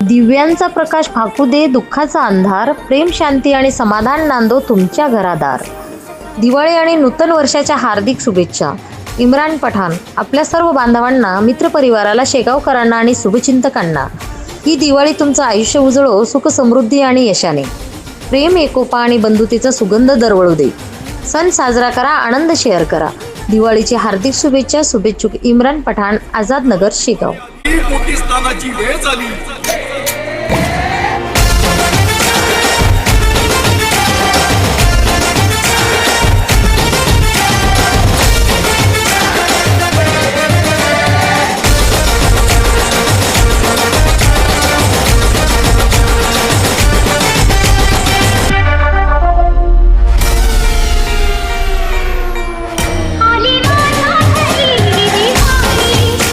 दिव्यांचा प्रकाश फाकू दे दुःखाचा अंधार प्रेम शांती आणि समाधान नांदो तुमच्या घरादार. दिवाळी आणि नूतन वर्षाच्या हार्दिक शुभेच्छा. इम्रान पठाण आपल्या सर्व बांधवांना मित्रपरिवाराला शेगावकरांना आणि शुभचिंतकांना. ही दिवाळी तुमचं आयुष्य उजळो सुख समृद्धी आणि यशाने. प्रेम एकोपा आणि बंधुतेचा सुगंध दरवळू दे. सण साजरा करा आनंद शेअर करा. दिवाळीची हार्दिक शुभेच्छा शुभेच्छुक इम्रान पठाण आझाद नगर शेगाव.